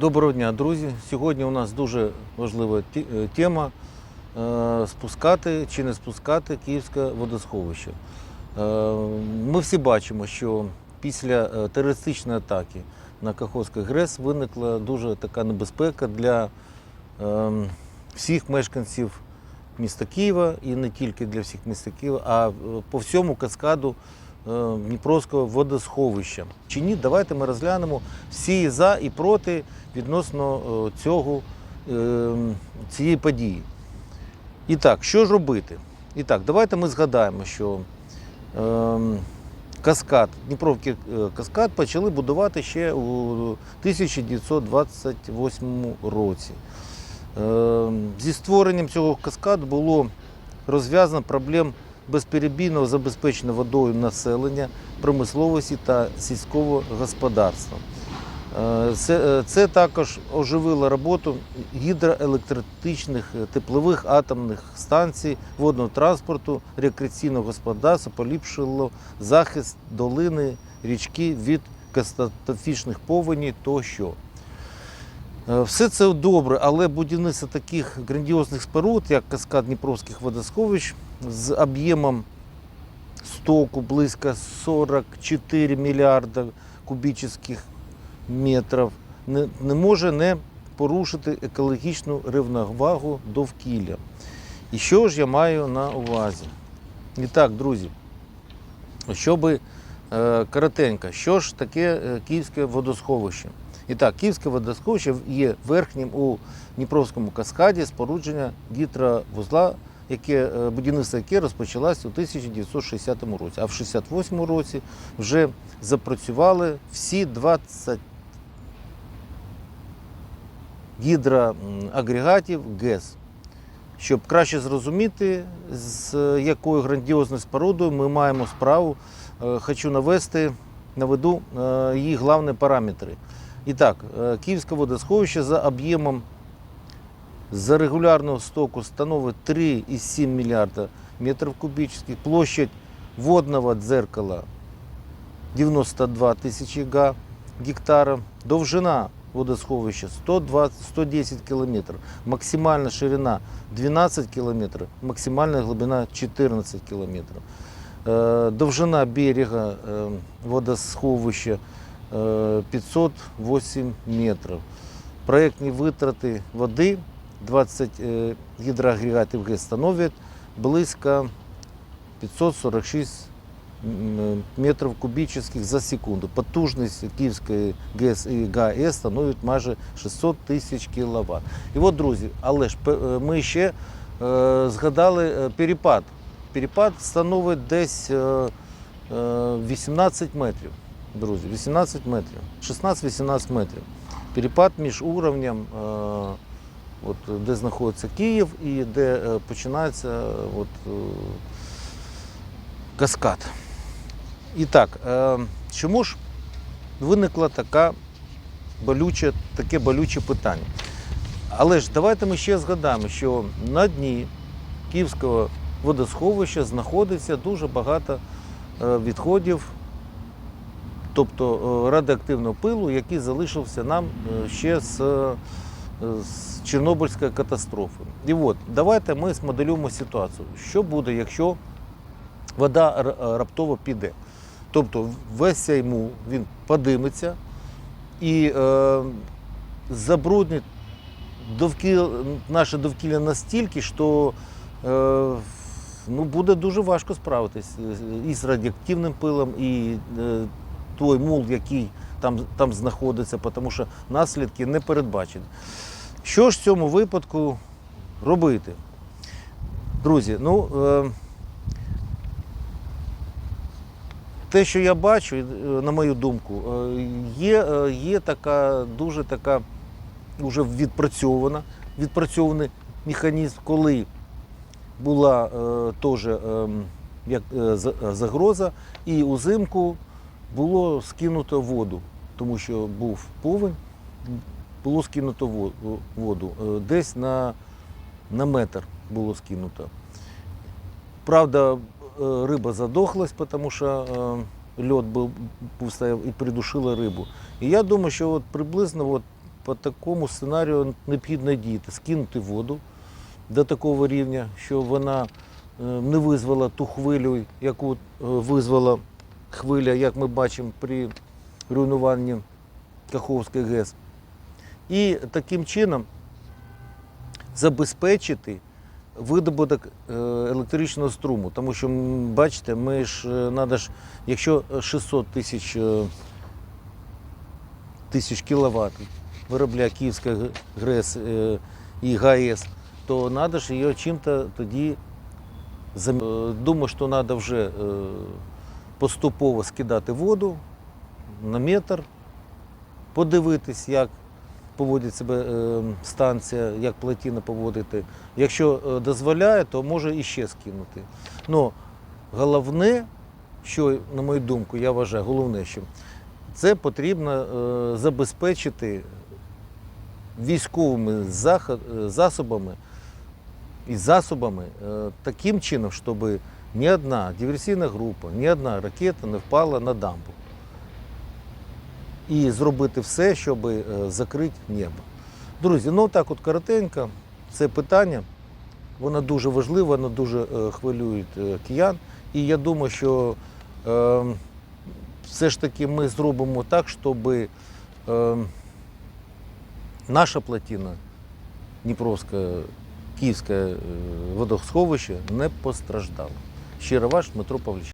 Доброго дня, друзі. Сьогодні у нас дуже важлива е, тема е, спускати чи не спускати Київське водосховище. Е, Ми всі бачимо, що після терористичної атаки на Каховський ГРЕС виникла дуже така небезпека для всіх мешканців міста Києва і не тільки для всіх міста Києва, а по всьому каскаду Дніпровського водосховища. Чи ні, давайте ми розглянемо всі за і проти відносно е, цього, е, цієї події. І так, що ж робити? І так, давайте ми згадаємо, що е, каскад, Дніпровський е, каскад почали будувати ще у 1928 році. Е, Зі створенням цього каскаду було розв'язано проблем безперебійного забезпечення водою населення, промисловості та сільського господарства. Е, Це, е, це також оживило роботу гідроелектричних е, теплових атомних станцій, водного транспорту, рекреаційного господарства, поліпшило захист долини, річки від катастрофічних повеней тощо. Все це добре, але будівництво таких грандіозних споруд, як каскад Дніпровських водосховищ, з об'ємом стоку близько 44 мільярда кубічних метрів, не, не може не порушити екологічну рівновагу довкілля. І що ж я маю на увазі? І так, друзі, щоб е, коротенько, що ж таке е, Київське водосховище? І так, Київське водосховище є верхнім у Дніпровському каскаді спорудження гідровузла, яке, е, будівництво яке розпочалось у 1960 році. А в 1968 році вже запрацювали всі 20 гідроагрегатів ГЕС. Щоб краще зрозуміти, з якою грандіозною спорудою ми маємо справу, е, хочу навести, наведу е, її головні параметри. І так, Київське водосховище за об'ємом за регулярного стоку становить 3,7 мільярда метрів кубічних, площадь водного дзеркала 92 тисячі га гектара, довжина водосховища 120, 110 кілометрів, максимальна ширина 12 кілометрів, максимальна глибина 14 кілометрів. Е, Довжина берега е, водосховища е, 508 метрів. Проєктні витрати води 20 е, гідроагрегатів ГЕС становлять близько 546 метрів кубічних за секунду. Потужність Київської ГЕС і ГАЕС становить майже 600 тисяч кВт. І от, друзі, але ж е, ми ще е, згадали перепад. Перепад становить десь е, е, 18 метрів. Друзі, 18 метрів, 16-18 метрів. Перепад між уровнем, от, де знаходиться Київ і де е, починається от, е, каскад. І так, е, чому ж виникла така болюче, таке болюче питання? Але ж давайте ми ще згадаємо, що на дні Київського водосховища знаходиться дуже багато відходів, тобто радіоактивного пилу, який залишився нам ще з, з Чорнобильської катастрофи. І от, давайте ми змоделюємо ситуацію. Що буде, якщо вода е, раптово піде? Тобто весь цей мул він подиметься і е, забруднить довкілля, наше довкілля настільки, що е, ну, буде дуже важко справитись і з радіоактивним пилом, і е, той мул, який там, там знаходиться, тому що наслідки не передбачені. Що ж в цьому випадку робити? Друзі, ну. Е, те, що я бачу, е, на мою думку, е, є, є така дуже така вже відпрацьована, відпрацьований механізм, коли була теж е, як, е, е, загроза, і узимку було скинуто воду, тому що був повень, було скинуто воду. Е, Десь на, на метр було скинуто. Правда, е, риба задохлась, тому що е, льод був, стояв і придушила рибу. І я думаю, що от приблизно от по такому сценарію необхідно діяти, скинути воду до такого рівня, щоб вона не визвала ту хвилю, яку визвала хвиля, як ми бачимо при руйнуванні Каховської ГЕС. І таким чином забезпечити видобуток е, електричного струму. Тому що, бачите, ми ж е, надо ж, якщо 600 тисяч е, тисяч кіловат виробляє Київська ГРЕС і ГАЕС, то треба ж її чим-то тоді Думаю, що треба вже поступово скидати воду на метр, подивитись, як поводить себе е, станція, як плотина поводити. Якщо е, дозволяє, то може іще скинути. Ну, головне, що, на мою думку, я вважаю, головне, що це потрібно е, забезпечити військовими засобами і засобами таким чином, щоб ні одна диверсійна група, ні одна ракета не впала на дамбу. І зробити все, щоб е, закрити небо. Друзі, ну так от коротенько, це питання. Воно дуже важливе, воно дуже е, хвилює е, киян. І я думаю, що е, все ж таки ми зробимо так, щоб е, наша плотина Дніпровська, Київське водосховище не постраждала. Щиро ваш Дмитро Павліч.